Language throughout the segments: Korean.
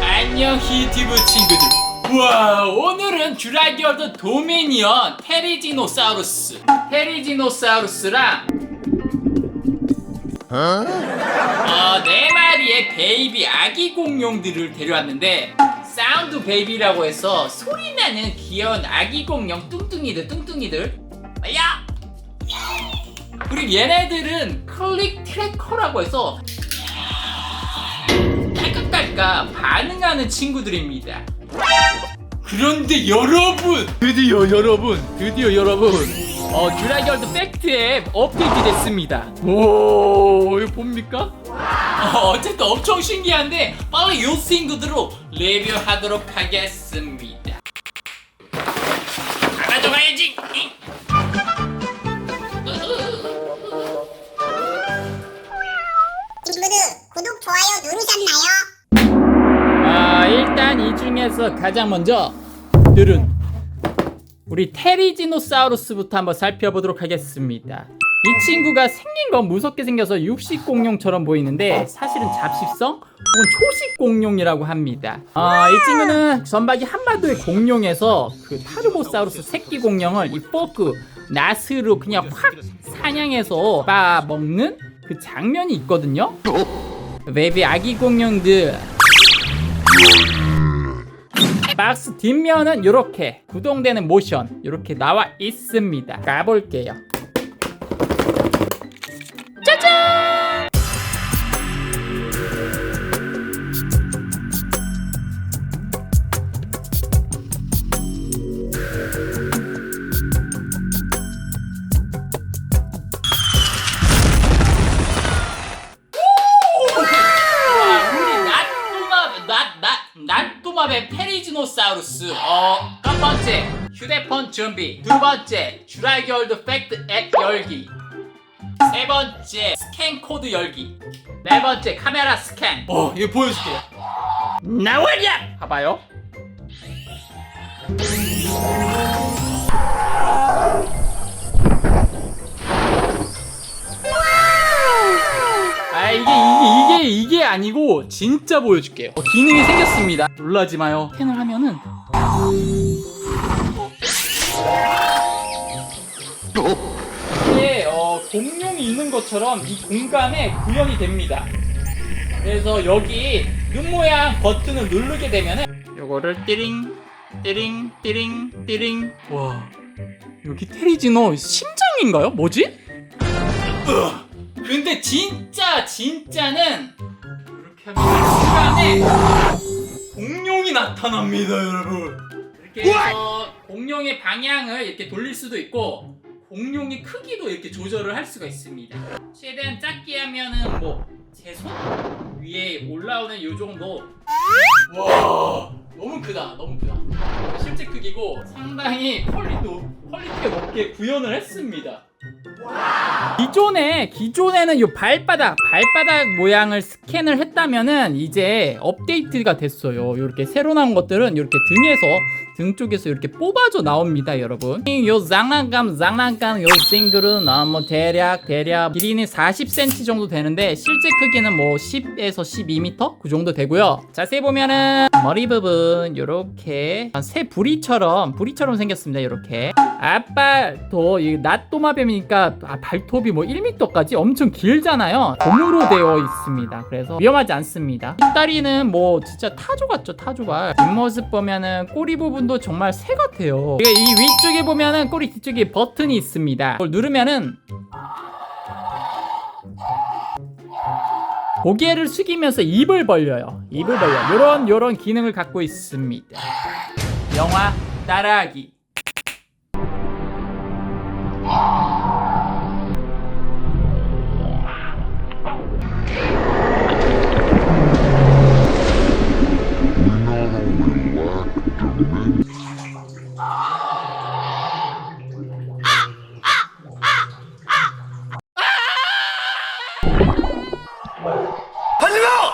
안녕 히티브 친구들. 우와 오늘은 듀라기얼드 도미니언 테리지노사우루스. 테리지노사우루스랑 어, 네 마리의 베이비 아기 공룡들을 데려왔는데 사운드 베이비라고 해서 소리나는 귀여운 아기 공룡 뚱뚱이들 뚱뚱이들. 야! 그리고 얘네들은 클릭 트래커라고 해서 딸깍딸깍 반응하는 친구들입니다. 그런데 여러분! 드디어 여러분! 드디어 여러분! 어, 듀라이얼드 팩트 앱 업데이트 됐습니다. 오, 이거 봅니까? 어, 어쨌든 엄청 신기한데 빨리 이 친구들로 레뷰하도록 하겠습니다. 다 중에서 가장 먼저 들은 우리 테리지노사우루스부터 한번 살펴보도록 하겠습니다. 이 친구가 생긴 건 무섭게 생겨서 육식 공룡처럼 보이는데 사실은 잡식성 혹은 초식 공룡이라고 합니다. 아, 이 친구는 전박이 한마디의 공룡에서 그 타르보사우루스 새끼 공룡을 이 포크 나스로 그냥 확 사냥해서 빠 먹는 그 장면이 있거든요. 베이비 아기 공룡들 박스 뒷면은 이렇게 구동되는 모션 이렇게 나와 있습니다. 가볼게요. 준비. 두 번째 주라이월드 팩트 앱 열기. 세 번째 스캔 코드 열기. 네 번째 카메라 스캔. 어 이거 보여줄게요. 나와라! 봐봐요. 아 이게 이게 이게 이게 아니고 진짜 보여줄게요. 어, 기능이 생겼습니다. 놀라지 마요. 스캔을 하면은 이게 어, 공룡이 있는 것처럼 이 공간에 구현이 됩니다. 그래서 여기 눈 모양 버튼을 누르게 되면은 요거를 띠링 띠링 띠링 띠링 와 여기 테리지노 심장인가요? 뭐지? 근데 진짜 진짜는 이렇게 하면 순간에 공룡이 나타납니다 여러분 이렇게 해서 공룡의 방향을 이렇게 돌릴 수도 있고 공룡의 크기도 이렇게 조절을 할 수가 있습니다. 최대한 작게 하면은 뭐 제 손 위에 올라오는 요 정도. 와 너무 크다 너무 크다. 실제 크기고 상당히 퀄리도 퀄리티가 높게 구현을 했습니다 기존에 기존에는 요 발바닥 발바닥 모양을 스캔을 했다면은 이제 업데이트가 됐어요. 이렇게 새로 나온 것들은 이렇게 등에서 등 쪽에서 이렇게 뽑아져 나옵니다, 여러분. 이요 장난감 장난감 요 싱글은 어, 뭐 대략 대략 길이는 40cm 정도 되는데 실제 크기는 뭐 10에서 12m 그 정도 되고요. 자세히 보면은 머리 부분 요렇게 새 부리처럼 부리처럼 생겼습니다. 이렇게 앞발도 이 낫도마뱀이니까 아, 발 톱이 뭐 1m까지 엄청 길잖아요. 고무로 되어 있습니다. 그래서 위험하지 않습니다. 뒷다리는 뭐 진짜 타조 같죠, 타조가. 뒷모습 보면은 꼬리 부분도 정말 새 같아요. 이 위쪽에 보면은 꼬리 뒤쪽에 버튼이 있습니다. 그걸 누르면은 고개를 숙이면서 입을 벌려요. 입을 벌려. 요런 요런 기능을 갖고 있습니다. 영화 따라하기.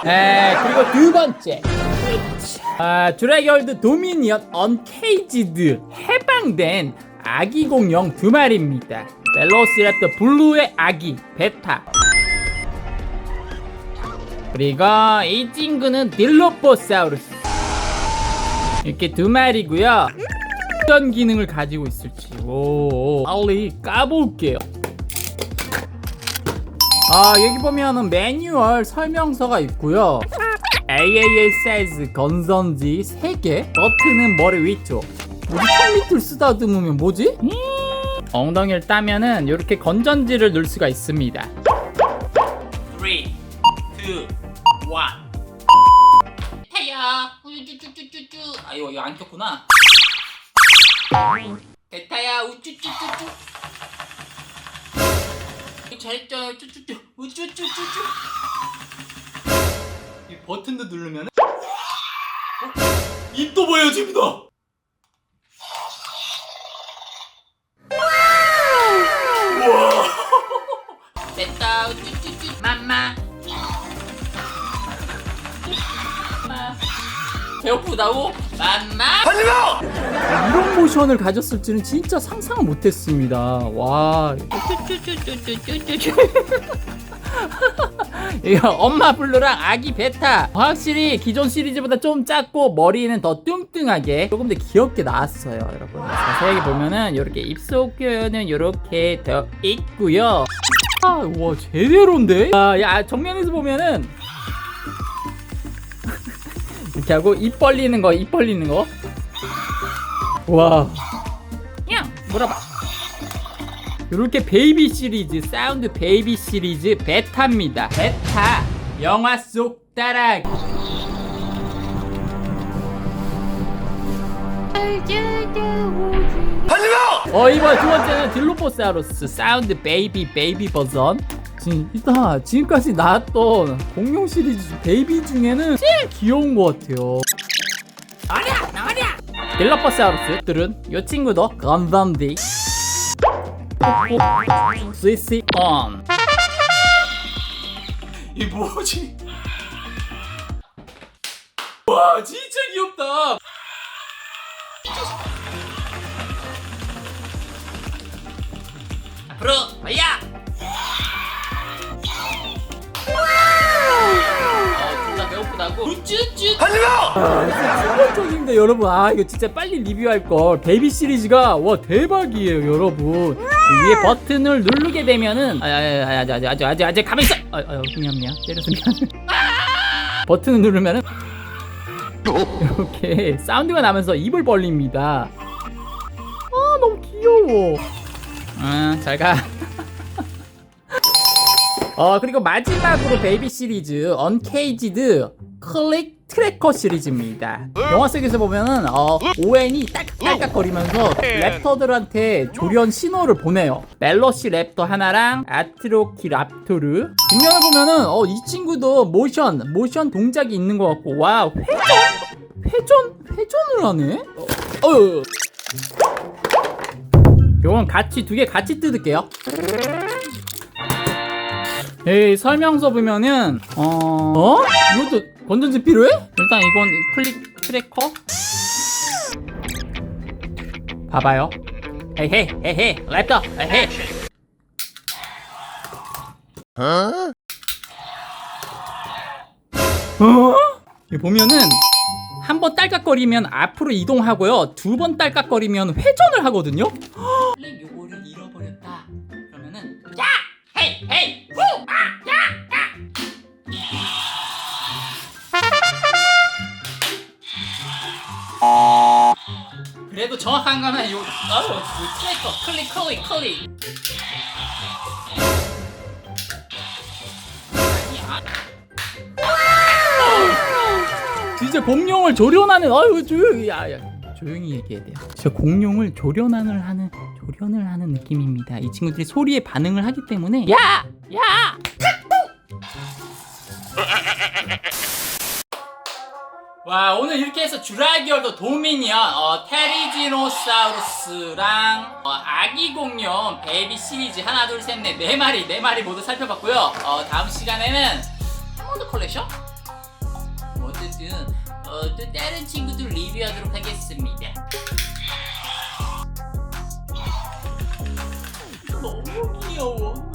에 그리고 두 번째. 아 드래기월드 도미니언 언케이지드 해방된 아기 공룡 두 마리입니다. 벨로시랩터 블루의 아기 베타. 그리고 이 친구는 딜로포사우루스 이렇게 두 마리고요. 어떤 기능을 가지고 있을지. 오 빨리 까볼게요. 아 여기 보면은 매뉴얼 설명서가 있고요. AAA 사이즈 건전지 3개 버튼은 머리 위쪽. 우리 컴퓨터를 쓰다듬으면 뭐지? 엉덩이를 따면은 이렇게 건전지를 넣을 수가 있습니다 아 이거 이거 안 켰구나. 대타야 우쭈쭈쭈쭈. 잘했죠 쭈쭈쭈. 우쭈쭈쭈쭈. 이 버튼도 누르면 어? 입도 보여집니다 우와 됐다 우쭈쭈쭈. 맘마 배고프다고? 맘마 이런 모션을 가졌을지는 진짜 상상을 못했습니다. 와. 이거 엄마 블루랑 아기 베타 확실히 기존 시리즈보다 좀 작고 머리는 더 뚱뚱하게 조금 더 귀엽게 나왔어요 여러분 자세하게 보면은 이렇게 입속 표현은 이렇게 되어 있고요 아 와 제대로인데 아, 야 정면에서 보면은 이렇게 하고 입 벌리는 거, 입 벌리는 거. 와. 야, 물어봐. 이렇게 베이비 시리즈, 사운드 베이비 시리즈 베타입니다. 베타. 영화 속 따라하기. 어 이번 두 번째는 딜로포사우루스 사운드 베이비 베이비 버전 진짜 지금까지 나왔던 공룡 시리즈 베이비 중에는 제일 귀여운 것 같아요 나와랴 나와랴 딜로포사우루스들은 이 친구도 건담디 스위시 온. 이 뭐지? 와 진짜 귀엽다 앞으로 말야! 어? 우쭈쭈! 하지마! 충격적인데 여러분 아 이거 진짜 빨리 리뷰할 걸 베이비 시리즈가 와 대박이에요 여러분 이 위에 버튼을 누르게 되면은 아아아아아아 아직 아직 아직 아직 가만 있어 아, 아 미안 미안 때려서 미안 버튼을 누르면은 이렇게 사운드가 나면서 입을 벌립니다 아 너무 귀여워 응, 잘 가. 어, 그리고 마지막으로 베이비 시리즈 언케이지드 클릭 트래커 시리즈입니다. 영화 속에서 보면은 어, 오웬이 딸깍딸깍거리면서 랩터들한테 조련 신호를 보내요. 멜로시 랩터 하나랑 아트로키 랍토르. 뒷면을 보면은 어, 이 친구도 모션, 모션 동작이 있는 것 같고 와 회전, 회전, 회전을 하네. 어, 어. 요건 같이 두 개 같이 뜯을게요. 에이 설명서 보면은 어, 어? 이것도 건전지 필요해? 일단 이건 클릭 트래커. 봐봐요. 헤헤 헤헤 랩터. Huh? 어? 여기 보면은 한 번 딸깍거리면 앞으로 이동하고요. 두 번 딸깍거리면 회전을 하거든요. 헤이! 후! 아! 야! 야! 그래도 정확한 거는 요, 아유, 요 트래커 클릭 클릭 클릭. 진짜 공룡을 조련하는 아유 조용히 야야 조용히 얘기해야. 진짜 공룡을 조련을 하는 조련을 하는 느낌입니다. 이 친구들이 소리에 반응을 하기 때문에 야! 야! 와 오늘 이렇게 해서 주라기얼도 도미니언 어, 테리지노사우루스랑 어, 아기 공룡 베이비 시리즈 하나 둘 셋 넷 네 마리 네 마리 모두 살펴봤고요 어, 다음 시간에는 하모드 컬렉션? 뭐 어쨌든 어, 또 다른 친구들 리뷰하도록 하겠습니다 너무 귀여워